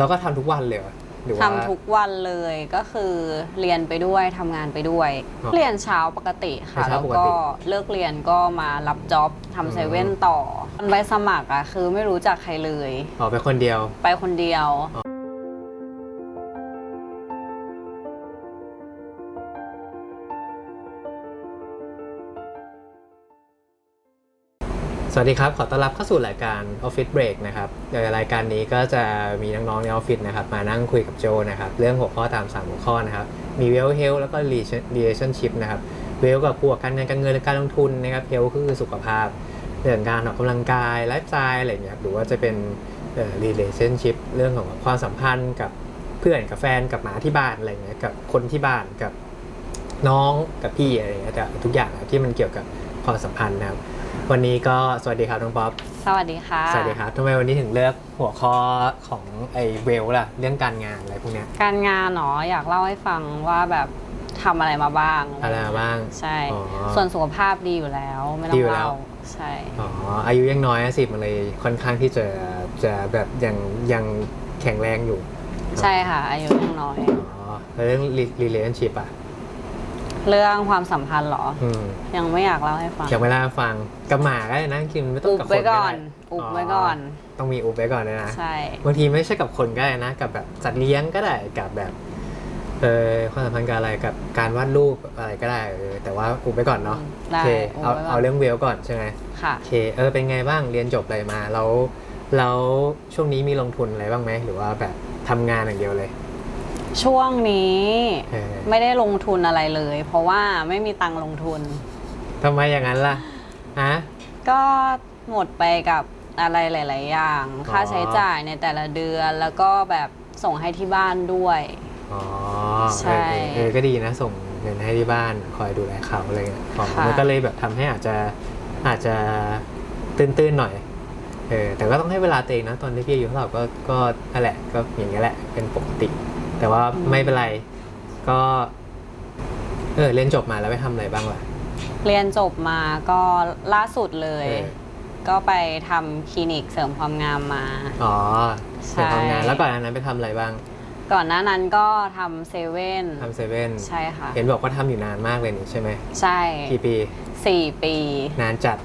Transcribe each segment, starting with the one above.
แล้วก็ทำทุกวันเลยเหรอหรือว่า ทำทุกวันเลยก็คือเรียนไปด้วยทำงานไปด้วยอ๋อเรียนเช้าปกติค่ะเรียนเช้าแล้วปกก็ติเลิกเรียนก็มารับจ็อบอืม ทำเซเว่นต่อตอนไปสมัครอะคือไม่รู้จักใครเลย อ๋อไปคนเดียว ไปคนเดียวส วัสดีครับ ขอต้อนรับเข้าสู่รายการ Office Break นะครับโดยรายการนี้ก็จะมีน้องๆในออฟฟิศนะครับมานั่งคุยกับโจนะครับเรื่องหัวข้อตาม 3 หัวข้อนะครับ มี Well Health แล้วก็ Relationship นะครับ Well กับพวกการเงินการเงินและการลงทุนนะครับ Health ก็คือสุขภาพ เรื่องการออกกำลังกายไลฟ์สไตล์อะไรอย่างเงี้ยหรือว่าจะเป็นเอ่อ relationship เรื่องของความสัมพันธ์กับเพื่อนกับแฟนกับหมาที่บ้านอะไรอย่างเงี้ยกับคนที่บ้านกับน้องกับพี่อะไรอย่างเงี้ยแต่ทุกอย่างที่มันเกี่ยวกับความสัมพันธ์นะครับ วันนี้ก็สวัสดีครับน้องป๊อปสวัสดีค่ะ สวัสดีครับทำไมวันนี้ถึงเลือกหัวข้อของไอ้เวลล่ะ เรื่องการงานอะไรพวกเนี้ยการงานเนาะอยากเล่าให้ฟังว่าแบบทำอะไรมาบ้างอะไรมาบ้าง ใช่ อ๋อ ส่วนสุขภาพดีอยู่แล้ว ไม่ต้ดีออยู่งแล้ว เล่าใช่ อ๋ออายุยังน้อยสิมันเลยค่อนข้างที่จะจะแบบยังยังแข็งแรงอยู่ใช่ค่ะ อายุยังน้อย อ๋อแล้วเรื่อง re- relationship อะ เรื่องความสัมพันธ์เหรอ อืมยังไม่อยากเล่าให้ฟังอยากเวลาฟังกับหมาก็ได้นะจริงๆไม่ต้องอุบกับคนไว้ก่อนด้อุบไว้ก่อน ต้องมีอุบไว้ก่อนเลยนะใช่ บางทีไม่ใช่กับคนก็ได้นะ กับแบบสัตว์เลี้ยงก็ได้กับแบบเออความสัมพันธ์กับอะไรกับการวาดรูปอะไรก็ได้เออแต่ว่าอุบไว้ก่อนเนาะอืมโอได้เคอุบเอาไว้ก่เอาอนเรื่องเวลก่อนใช่ไหมค่ะ โอเคเออเป็นไงบ้างเรียนจบอะไรมาแล้วแล้วช่วงนี้มีลงทุนอะไรบ้างไหมหรือว่าแบบทำงานอย่างเดียวเลย ช่วงนี้เออ ไม่ได้ลงทุนอะไรเลย เพราะว่าไม่มีตังค์ลงทุน ทำไมอย่างนั้นล่ะฮะ ก็หมดไปกับอะไรหลาย ๆ อย่างอ๋อค่าใช้จ่ายในแต่ละเดือนแล้วก็แบบส่งให้ที่บ้านด้วย อ๋อใช่เออเออเออก็ดีนะ ส่งเงินให้ที่บ้านคอยดูแลเขาอะไรเงี้ยอ๋อค่ะ มันก็เลยแบบทำให้อาจจะอาจจะตื้นๆหน่อยเออแต่ก็ต้องให้เวลาตัวเองนะ ตอนที่พี่อายุเท่าไหร่ก็ก็นั่นแหละก็อย่างเงี้ยแหละเป็นปกติ แต่ว่าไม่เป็นไร ก็ เออเรียนจบมาแล้วไปทำอะไรบ้างล่ะ เรียนจบมาก็ล่าสุดเลย เออ ก็ไปทำคลินิกเสริมความงามมา อ๋อใช่ไปทำงานแล้วก่อนอันนั้นไปทำอะไรบ้างก่อนหน้านั้นก็ทำเซเว่นทำเซเว่นใช่ค่ะ เห็นบอกว่าทำอยู่นานมากเลยนี่ใช่ไหมใช่กี่ปี สี่ปี นานจัด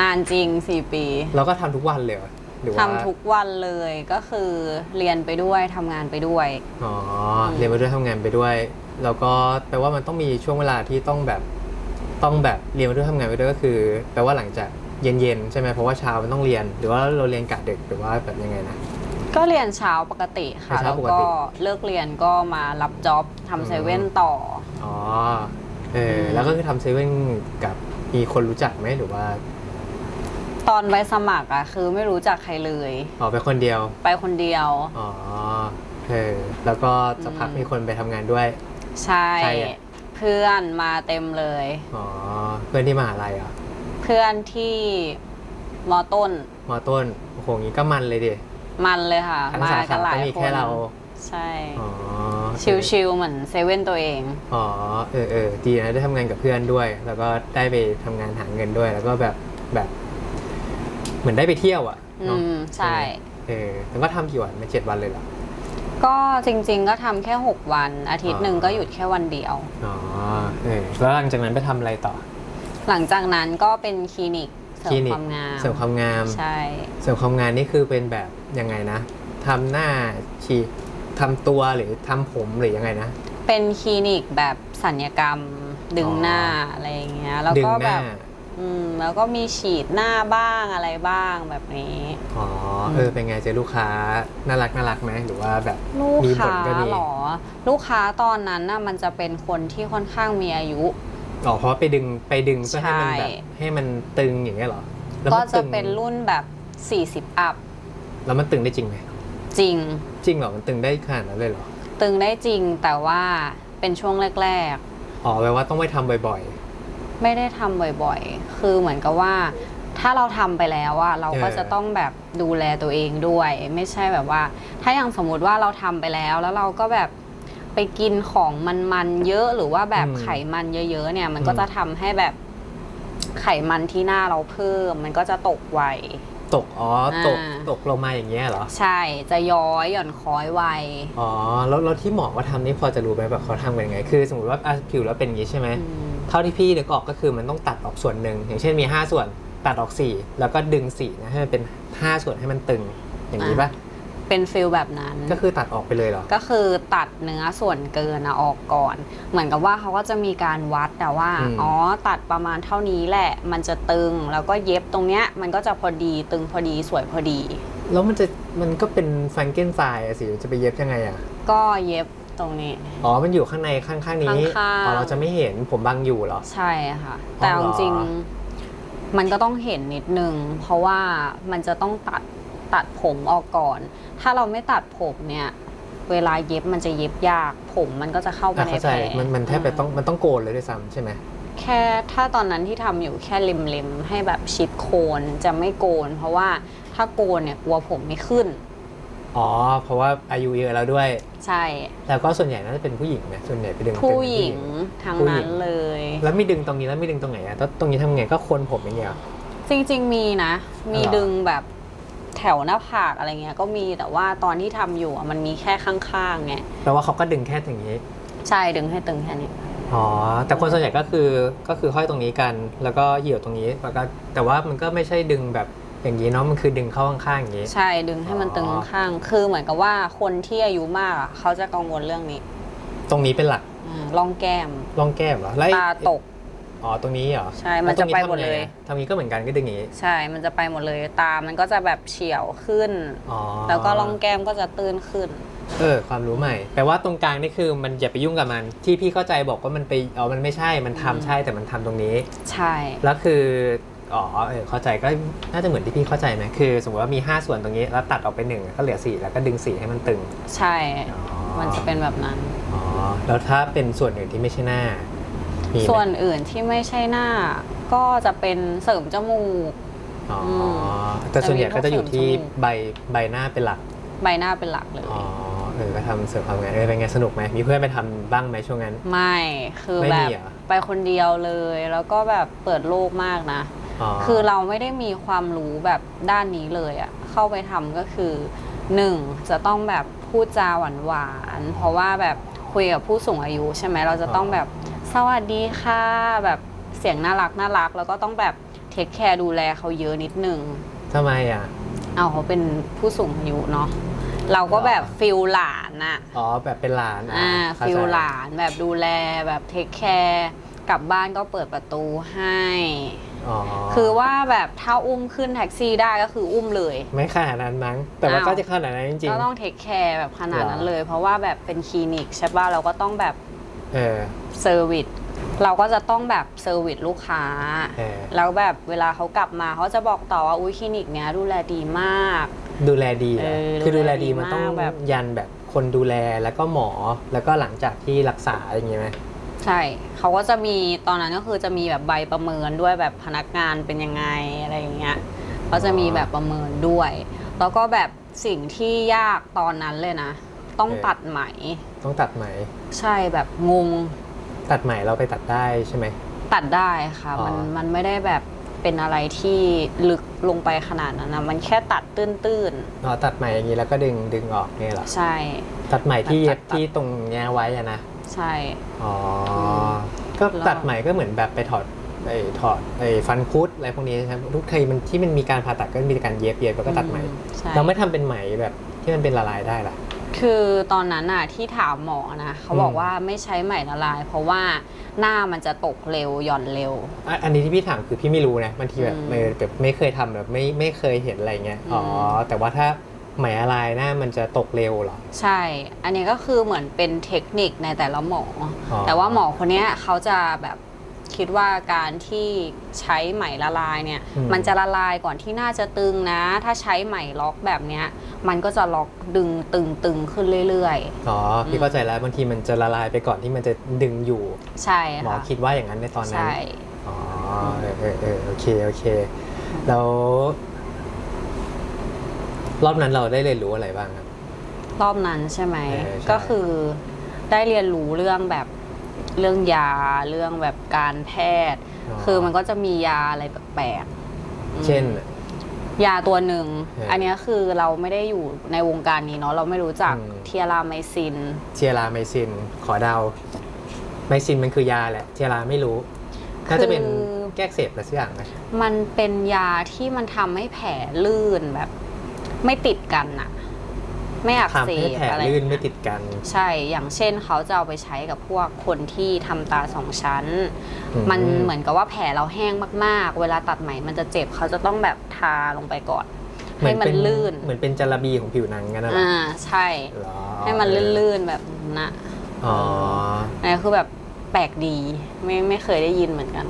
นานจริงสี่ปี แล้วก็ทำทุกวันเลยเหรอ หรือว่าทำทุกวันเลยก็คือเรียนไปด้วยทำงานไปด้วย อ๋อม เรียนไปด้วยทำงานไปด้วยแล้วก็แปลว่ามันต้องมีช่วงเวลาที่ต้องแบบต้องแบบเรียนไปด้วยทำงานไปด้วยก็คือ แปลว่าหลังจากเย็นๆใช่ไหมเพราะว่าเช้ามันต้องเรียน หรือว่าเราเรียนกะดึกหรือว่าแบบยังไงนะ ก็เรียนเช้าปกติค่ะ เรียนเช้าแล้วปกก็ติเลิกเรียนก็มารับจ็อบอืม ทำเซเว่นต่อ อ๋อเออมแล้วก็คือทำเซเว่นกับมีคนรู้จักไหมหรือว่า ตอนไปสมัครอะคือไม่รู้จักใครเลยออกไปคนเดียว ไปคนเดียว อ๋อเออแล้วก็สักพักอืมมีคนไปทำงานด้วย ใช่ ใครอะ เพื่อนมาเต็มเลย อ๋อเพื่อนที่มหาลัยเหรอะเพื่อนที่มอต้นมอต้นโอ้โหงี้ก็มันเลยดิมันเลยค่ะ ทั้งมาสากัขานหลายก็มีคแค่น เรา ใช่ อ๋อชิลๆเหมือนเซเว่นตัวเองอ๋อเออเออดีนะได้ทำงานกับเพื่อนด้วย แล้วก็ได้ไปทำงานหาเงินด้วย แล้วก็แบบแบบ เหมือนได้ไปเที่ยวอะอืเนาะมใช่เออแล้วก็ทำกี่วันไม่เจ็ดวันเลยเหรอก็จริง ๆ ก็ทำแค่ 6 วัน อาทิตย์หนึ่งอ๋อก็หยุดแค่วันเดียวอ๋อเออแล้วหลังจากนั้นไปทำอะไรต่อ หลังจากนั้นก็เป็นคลินิกเสริคลิมนิกความงามเสริมความงามใช่เสริมความงานนี่คือเป็นแบบยังไงนะทำหน้าฉีดทำตัวหรือทำผมหรือยังไงนะ เป็นคลินิกแบบสัญญกรรมดึงอ๋อหน้าอะไรอย่างเงี้ยแล้วดึงก็หแบน้าบ อืมแล้วก็มีฉีดหน้าบ้างอะไรบ้างแบบนี้ อ๋อเออเป็นไงเจอลูกค้าน่ารักน่ารักไหมหรือว่าแบบลูกมีบ่ค้านก็มีหรอ ลูกค้าตอนนั้นน่ะมันจะเป็นคนที่ค่อนข้างมีอายุ อ๋อเพราะไปดึงไปดึงเพื่อให้มันใช่แบบให้มันตึงอย่างเงี้ยเหรอแล้วก็มันจะตึงเป็นรุ่นแบบ 40 อัพแล้วมันตึงได้จริงไหมจริง จริงเหรอมันตึงได้ขนาดนั้นเลยเหรอตึงได้จริงแต่ว่าเป็นช่วงแรก อ๋อแปลว่าต้องไปทำบ่อยๆ ไม่ได้ทำบ่อยๆ คือเหมือนกับว่า ถ้าเราทำไปแล้วอะเราก็เออ จะต้องแบบดูแลตัวเองด้วย ไม่ใช่แบบว่า ถ้าอย่างสมมติว่าเราทำไปแล้ว แล้วเราก็แบบไปกินของมันๆเยอะหรือว่าแบบไขมันเยอะๆเนี่ย มันก็จะทำให้แบบไขมันที่หน้าเราเพิ่ม มันก็จะตกไวๆตกอ๋อตกอ่า ตกลงมาอย่างเงี้ยเหรอใช่จะย้อยหย่อนคล้อยไว อ๋อแล้วแล้วที่หมอว่าทำนี่พอจะรู้ไหมแบบเขาทำกันยังไง คือ สมมติว่าอะผิวแล้วเป็นอย่างงี้ใช่ไหมอืม เท่าที่พี่นึกออกก็คือมันต้องตัดออกส่วนหนึ่งอย่างเช่นมี 5 ส่วนตัดออก 4 แล้วก็ดึง4นะให้มันเป็น 5 ส่วนให้มันตึงอย่างนี้ปะเป็นฟิลแบบนั้น ก็คือตัดออกไปเลยเหรอ ก็คือตัดเนื้อส่วนเกินนะออกก่อน เหมือนกับว่าเขาก็จะมีการวัดแต่ว่าอืมอ๋อ ตัดประมาณเท่านี้แหละ มันจะตึง แล้วก็เย็บตรงเนี้ย มันก็จะพอดี ตึงพอดี สวยพอดี แล้วมันจะ มันก็เป็นแฟรงเกนไซน์อะสิ จะไปเย็บยังไงอะก็เย็บ ตรงนี้ อ๋อ มันอยู่ข้างในข้างๆนี้ ข้างๆ อ๋อ เราจะไม่เห็นผมบังอยู่เหรอ ใช่ค่ะ แต่เอาเหรอจริงๆมันก็ต้องเห็นนิดนึง เพราะว่ามันจะต้องตัดตัดผมออกก่อน ถ้าเราไม่ตัดผมเนี่ย เวลาเย็บมันจะเย็บยาก ผมมันก็จะเข้าไปอะในเข้าแผใจลมันมันแทบไปต้องมันต้องโกนเลยด้วยซ้ำใช่ไหม แค่ถ้าตอนนั้นที่ทำอยู่แค่เล็มๆให้แบบชิดโคนจะไม่โกน เพราะว่าถ้าโกนเนี่ยกลัวผมไม่ขึ้น อ๋อ เพราะว่าอายุเยอะแล้วด้วย ใช่ แล้วก็ส่วนใหญ่น่าจะเป็นผู้หญิงนะส่วนใหญ่ไปดึงเป็นผู้หญิงทั้งผู้หญินั้นงเลย แล้วไม่ดึงตรงนี้แล้วไม่ดึงตรงไหนอะแล้วตรงนี้ทำไงก็โคนผมอย่างเงี้ยเหรอจริง ๆ มีนะ มีเหรอดึงแบบแถวหน้าผากอะไรเงี้ยก็มีแต่ว่าตอนที่ทำอยู่อะมันมีแค่ข้างๆไงแปลว่าเขาก็ดึงแค่อย่างนี้ ใช่ดึงให้ตึงแค่นี้อ๋อแต่คนส่วนใหญ่ก็คือก็คือห้อยตรงนี้กัน แล้วก็เหยี่ยวตรงนี้แล้วก็แต่ว่ามันก็ไม่ใช่ดึงแบบ อย่างนี้เนาะมันคือดึงเข้าข้างๆอย่างนี้ ใช่ดึงให้มันตึงอ๋อข้างๆคือเหมือนกับว่าคนที่อายุมากอะเขาจะกังวลเรื่องนี้ตรงนี้เป็นหลักอ่าร่องแก้มร่องแก้มเหรอแล้วไอ้ตาตก อ๋อตรงนี้เหรอใช่มันจะไปหมดเลยแวตรงนี้ทำไงอะทำนี้ก็เหมือนกันก็ดึงอย่างนี้ ใช่ มันจะไปหมดเลย ตา มันก็จะแบบเฉียวขึ้น อ๋อแล้วก็ร่องแก้มก็จะตื้นขึ้น เออ ความรู้ใหม่ แปลว่าตรงกลางนี่คือมันอย่าไปยุ่งกับมัน ที่พี่เข้าใจบอกว่ามันไป อ๋อ มันไม่ใช่ มันทำอืมใช่ แต่มันทำตรงนี้ ใช่ แล้วคือ อ๋อเออเข้าใจก็น่าจะเหมือนที่พี่เข้าใจไหมคือ สมมติว่ามี 5 ส่วนตรงนี้แล้วตัดออกไปหนึ่งก็เหลือ 4 แล้วก็ดึง 4 ให้มันตึง ใช่ มันจะเป็นแบบนั้น อ๋อ แล้วถ้าเป็นส่วนอื่นที่ไม่ใช่หน้ามีไหมส่วนอื่นที่ไม่ใช่หน้า ก็จะเป็นเสริมจมูก อ๋ออมแต่ส่วนใหญ่ก็จะอยู่ที่จะมีพวกเสริมจมูกใบใบหน้าเป็นหลัก ใบหน้าเป็นหลักเลย อ๋อ เออก็ทำเสริมความงามเออเป็นไงสนุกไหมมีเพื่อนไปทำบ้างไหมช่วงนั้น ไม่ คือไม่แบมีบเหรอไปคนเดียวเลย แล้วก็แบบเปิดโลกมากนะอ๋อ คือเราไม่ได้มีความรู้แบบด้านนี้เลยอะเข้าไปทำก็คือหนึ่งจะต้องแบบพูดจาหวานหวานๆเพราะว่าแบบคุยกับผู้สูงอายุใช่ไหมเราจะต้องแบบสวัสดีค่ะแบบเสียงน่ารักน่ารัก แล้วก็ต้องแบบเทคแคร์ดูแลเขาเยอะนิดนึงทำไมอะเอาเขาเป็นผู้สูงอายุเนาะเราก็แบบฟิลหลานอะอ๋อแบบเป็นหลานอ่าเข้าฟิใจลหลานแบบดูแลแบบเทคแคร์กลับบ้านก็เปิดประตูให้ อ๋อคือว่าแบบถ้าอุ้มขึ้นแท็กซี่ได้ก็คืออุ้มเลย ไม่ขนาดนั้นมั้ง แต่ว่าอ้าวก็จะขนาดนั้นจริงก็ต้องเทคแคร์แบบขนาดนั้นเหรอเลย เพราะว่าแบบเป็นคลินิกใช่ป่ะเราก็ต้องแบบๆเออเซอร์วิสเราก็จะต้องแบบเซอร์วิสลูกค้าเออแล้วแบบเวลาเขากลับมาเขาจะบอกต่อว่าอุ้ยคลินิกเนี้ยดูแลดีมาก ดูแลดีเหรอเออคือดูแลดีดูแลดีมันต้องมากแบบยันแบบคนดูแลแล้วก็หมอแล้วก็หลังจากที่รักษาอย่างงี้ไหม ใช่เขาก็จะมีตอนนั้นก็คือจะมีแบบใบประเมินด้วยแบบพนักงานเป็นยังไงอะไรอย่างเงี้ยเขาจะมีแบบประเมินด้วย แล้วก็แบบสิ่งที่ยากตอนนั้นเลยนะ ต้องตัดไหม ต้องตัดไหม ใช่แบบงง ตัดไหมเราไปตัดได้ใช่ไหม ตัดได้ค่ะอ๋อมันมันไม่ได้แบบเป็นอะไรที่ลึกลงไปขนาดนั้นนะมันแค่ตัดตื้นอ๋อตัดไหมอย่างงี้แล้วก็ดึงดึงออกเนี่ยเหรอๆใช่ ตัดไหมที่เย็บตัดตัดที่ตรงเนี้ยไว้อะนะ ใช่ อ๋อ ก็แล้วตัดไหมก็เหมือนแบบไปถอดไอ้ถอดไอ้ฟันคุดอะไรพวกนี้ใช่ไหมทุกทีมันที่มันมีการผ่าตัดก็มีการเย็บเย็บแล้วก็ตัดไหมอืใช่ เราไม่ทำเป็นไหมแบบที่มันเป็นละลายได้ล่ะ คือตอนนั้นน่ะที่ถามหมอนะเขาบอกอืมว่าไม่ใช้ไหมละลาย เพราะว่าหน้ามันจะตกเร็วหย่อนเร็ว อะอันนี้ที่พี่ถามคือพี่ไม่รู้นะบางทีแบบอืมไม่แบบไม่เคยทำแบบไม่ไม่เคยเห็นอะไรเงี้ย อ๋ออม แต่ว่าถ้า ไหมละลายหน้ามันจะตกเร็วเหรอ ใช่ อันนี้ก็คือเหมือนเป็นเทคนิคในแต่ละหมอออแต่ว่าหมอคนเนี้ยเขาจะแบบคิดว่าการที่ใช้ไหมละลายเนี่ยอืมมันจะละลายก่อนที่หน้าจะตึงนะ ถ้าใช้ไหมล็อกแบบเนี้ย มันก็จะล็อกดึงตึงตึงขึ้นเรื่อยอ๋อ พี่เข้าใจแล้วบางทีมันจะละลายไปก่อนที่มันจะดึงอยู่ๆใช่หมอค่ะคิดว่าอย่างนั้นในตอนนั้น ใช่ อ๋อ เออเออเออโอเค โอเค แล้ว รอบนั้นเราได้เรียนรู้อะไรบ้างครับ รอบนั้นใช่ไหม เออใช่ ก็คือได้เรียนรู้เรื่องแบบเรื่องยาเรื่องแบบการแพทย์ คือมันก็จะมียาอะไรแปลกๆอืม เช่น ยาตัวหนึ่ง เอออัอันเนี้ยคือเราไม่ได้อยู่ในวงการนี้เนาะ เราไม่รู้จักอืม เทียราไมซินเทียราไมซิน ขอเดาไมซินมันคือยาแหละเทียราไม่รู้น่าจะเป็นคือ แก้อักเสบอะไรสักอย่างนะ มันเป็นยาที่มันทำให้แผลลื่นแบบ ไม่ติดกันอะไม่อักทำเสให้บแผลอะไรลื่นไม่เงี้ยติดกัน ใช่ อย่างเช่นเขาจะเอาไปใช้กับพวกคนที่ทำตาสองชั้น อืม มันเหมือนกับว่าแผลเราแห้งมากๆ เวลาตัดไหมมันจะเจ็บเขาจะต้องแบบทาลงไปก่อน ให้มันเป็ลื่นเหมือนเป็นจาระบีของผิวหนังกันนะเหรออ่าใช่ เหรอให้มันลื่นๆแบบนั้นนะอ๋อ อันนี้คือแบบแปลกดีไม่ไม่เคยได้ยินเหมือนกัน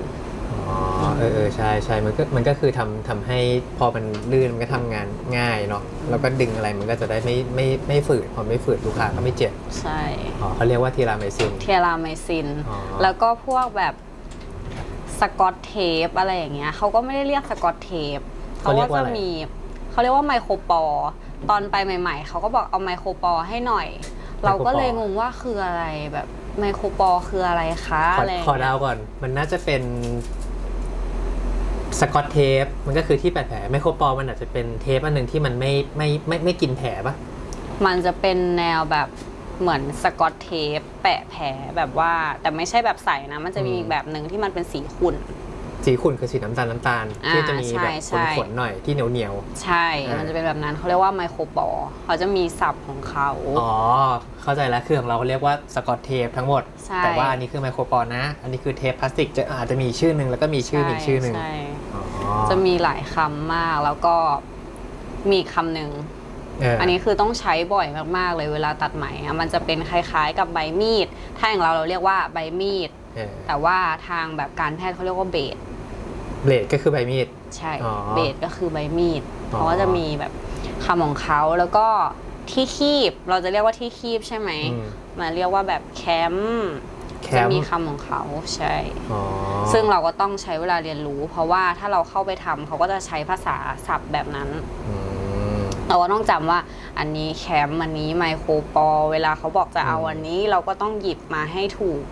อ๋อเออเออใช่ใช่มันก็มันก็คือทำทำให้พอมันลื่นมันก็ทำงานง่ายเนาะแล้วก็ดึงอะไรมันก็จะได้ไม่ไม่ไม่ฝืดพอไม่ฝืดลูกค้าก็ไม่เจ็บใช่อ๋อเขาเรียกว่าทีราไมซิน เทียราไมซิน อ๋อ แล้วก็พวกแบบสกอตเทปอะไรอย่างเงี้ยเขาก็ไม่ได้เรียกสกอตเทปเขาก็จะมีเขาเรียกว่าไมโครปอร์ตอนไปใหม่ ๆเขาก็บอกเอาไมโครปอร์ให้หน่อย เราก็เลยงงว่าคืออะไรแบบไมโครปอร์คืออะไรคะขออะไรอย่างขอเงี้เดายก่อน มันน่าจะเป็นสกอตเทปมันก็คือที่แปะแผลไมโครปอลมันอาจจะเป็นเทปอันหนึ่งที่มันไม่ไม่ไม่ไม่กินแผลปะมันจะเป็นแนวแบบเหมือนสกอตเทปแปะแผลแบบว่า แต่ไม่ใช่แบบใสนะ มันจะมีอีกแบบหนึ่งที่มันเป็นสีขุ่น สีขุ่นคือสีน้ำตาลน้ำตาลอ่าที่จะมีใช่แบบใช่ขนๆหน่อยที่เหนียวเหนียวใช่อ่ามัมันจะเป็นแบบนั้นเขาเรียกว่าไมโครปอร์เขาจะมีศัพท์ของเขาๆอ๋อเข้าใจแล้วคือของเราเรียกว่าสกอตเทปทั้งหมดใช่แต่ว่าอันนี้คือไมโครปอลนะ อันนี้คือเทปพลาสติกจะอาจจะมีชื่อหนึ่งแล้วก็มีชื่ออีกชื่อหนึ่งใช่อ๋อจะมีหลายคำมากแล้วก็มีคำหนึ่งเอออัอันนี้คือต้องใช้บ่อยมากๆเลยเวลาตัดไหมอะมันจะเป็นคล้ายๆกับใบมีด ถ้าอย่างเราเราเรียกว่าใบมีดเออแต่ว่าทางแบบการแพทย์เขาเรียกว่าเบส เบลดก็คือใบมีด ใช่อ๋อเบสก็คือใบมีดอ๋อ เขาก็จะมีแบบคำของเขาแล้วก็ที่คีบเราจะเรียกว่าที่คีบใช่ไหมอืมมาเรียกว่าแบบแคมป์แคจะมมีป์คำของเขาใช่ อ๋อซึ่งเราก็ต้องใช้เวลาเรียนรู้ เพราะว่าถ้าเราเข้าไปทำเขาก็จะใช้ภาษาศัพท์แบบนั้น อืม เราก็ต้องจำว่าอันนี้แคมป์อันนี้ไมโครปอเวลาเขาบอกจะเอาอืม อันนี้เราก็ต้องหยิบมาให้ถูก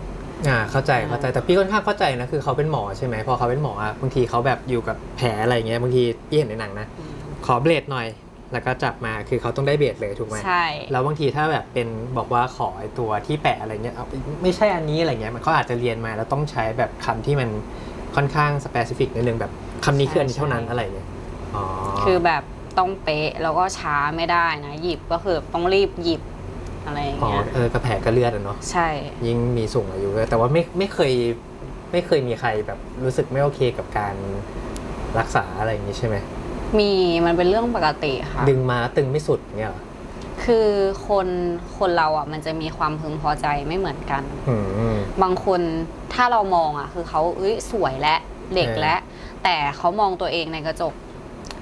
อ่าเข้าใจเข้าใจแต่พี่ค่อนข้างเข้าใจนะคือเขาเป็นหมอใช่ไหมพอเขาเป็นหมออะบางทีเขาแบบอยู่กับแผลอะไรอย่างเงี้ยบางทีพี่เห็นในหนังนะขอเบลดหน่อย แล้วก็จับมาคือเขาต้องได้เบลดเลยถูกไหมใช่ แล้วบางทีถ้าแบบเป็นบอกว่าขอไอตัวที่แปะอะไรเงี้ยเอาไม่ใช่อันนี้อะไรเงี้ยมันเขาอาจจะเรียนมาแล้วต้องใช้แบบคำที่มันค่อนข้างสเปซิฟิกในเรื่องแบบคำนี้คืออันนี้เท่านั้นอะไรเงี้ยอ๋อคือแบบต้องเป๊ะแล้วก็ช้าไม่ได้นะหยิบก็คือต้องรีบหยิบ อะไรอย่างอ๋อเงี้ยเออกระแผลก็เลือดอะเนาะใช่ ยิ่งมีสูงอายุด้วยแต่ว่าไม่ไม่เคยไม่เคยมีใครแบบรู้สึกไม่โอเคกับการรักษาอะไรอย่างนี้ใช่ไหมมีมันเป็นเรื่องปกติค่ะ ดึงมาตึงไม่สุดเงี้ยเหรอคือคนคนเราอะมันจะมีความพึงพอใจไม่เหมือนกัน อืม บางคนถ้าเรามองอะ คือเขาเอ้ยสวยและเด็กเออและ แต่เขามองตัวเองในกระจก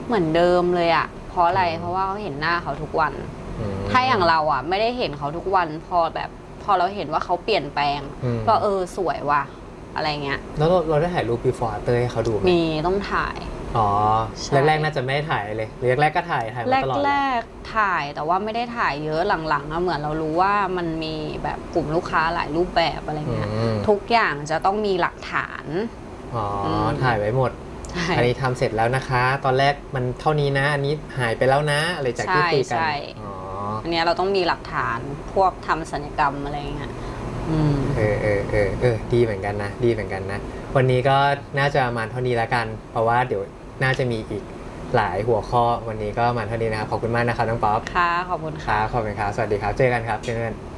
เหมือนเดิมเลยอะ เพราะอะไรอืม เพราะว่าเขาเห็นหน้าเขาทุกวันอืม ถ้าอย่างเราอะ ไม่ได้เห็นเขาทุกวันพอแบบ พอเราเห็นว่าเขาเปลี่ยนแปลง อืม ก็เออสวยว่ะ อะไรเงี้ย แล้วเราเราได้ถ่ายรูป before after ให้เขาดูไหมมีต้องถ่าย อ๋อ ใช่ แรกๆน่าจะไม่ได้ถ่ายเลยหรือแรกๆก็ถ่ายถ่ายมาแรกตลอดแรเลยกๆถ่ายแต่ว่าไม่ได้ถ่ายเยอะหลังๆอะเหมือนเรารู้ว่ามันมีแบบกลุ่มลูกค้าหลายรูปแบบอะไรเงี้ยอืมทุกอย่างจะต้องมีหลักฐาน อ๋ออม ถ่ายไว้หมด ใช่อันนี้ทำเสร็จแล้วนะคะ ตอนแรกมันเท่านี้นะ อันนี้หายไปแล้วนะ อะไรจากที่คุยกันใช่อ๋อ อันเนี้ยเราต้องมีหลักฐานพวกทำศัลยกรรมอะไรเงี้ยอืม เออเออเออเออดีเหมือนกันนะ ดีเหมือนกันนะ วันนี้ก็น่าจะประมาณเท่านี้แล้วกัน เพราะว่าเดี๋ยวน่าจะมีอีกหลายหัวข้อวันนี้ก็ประมาณเท่านี้นะครับขอบคุณมากนะครับน้องป๊อปค่ะ ขอบคุณคค่ะ รับขอบคุณครับสวัสดีครับเจอกันครับเพื่อนๆ